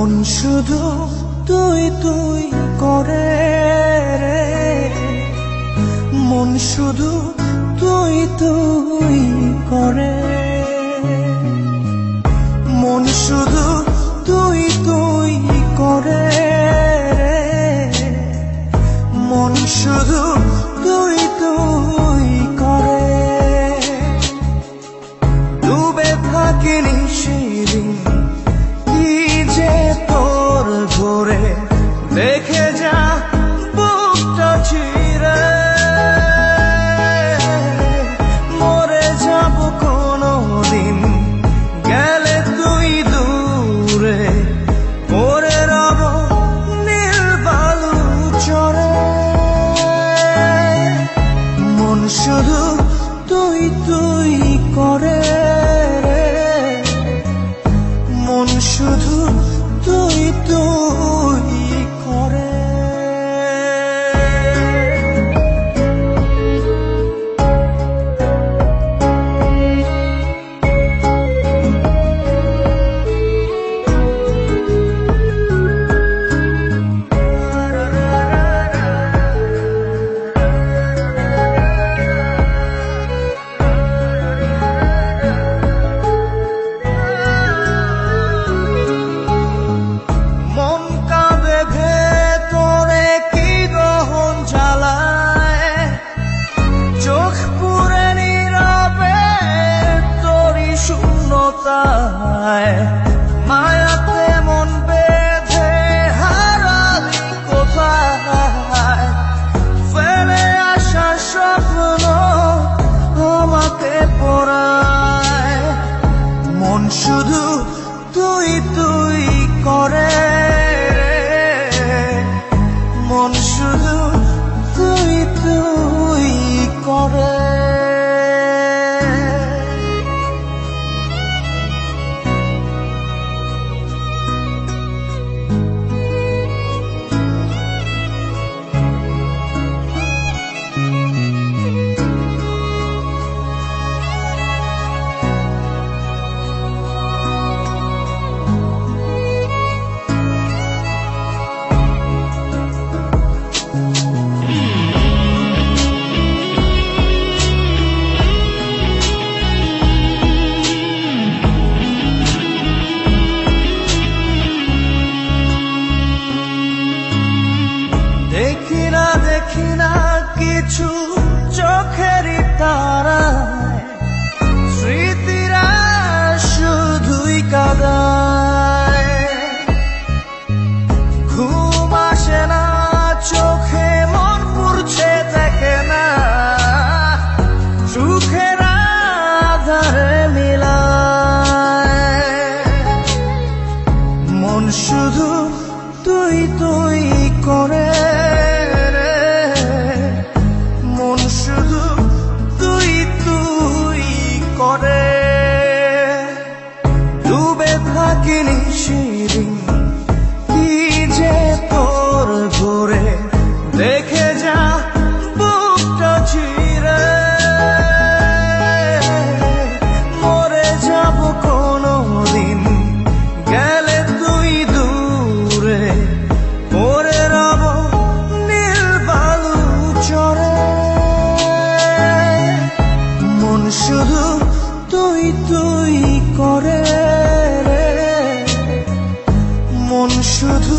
মন শুধু তুই তুই করে রে। মন শুধু তুই তুই করে। মন শুধু তুই তুই করে রে। মন শুধু তুই তুই করে। ডুবে থাকিনি সেদিন, কি যে ঘরে দেখে যা বুকটা শূন্যতায় মায়াতে মন বেঁধে হারালি কোথায়? ফেলে আসা স্বপ্ন আমাকে পড়ায়। মন শুধু শুধু তুই তুই করে মন শুধু তুই তুই করে। ডুবে থাকিনি সেদিন কি যে তোর ঘুরে দেখে মন শুধু তুই তুই করে মন শুধু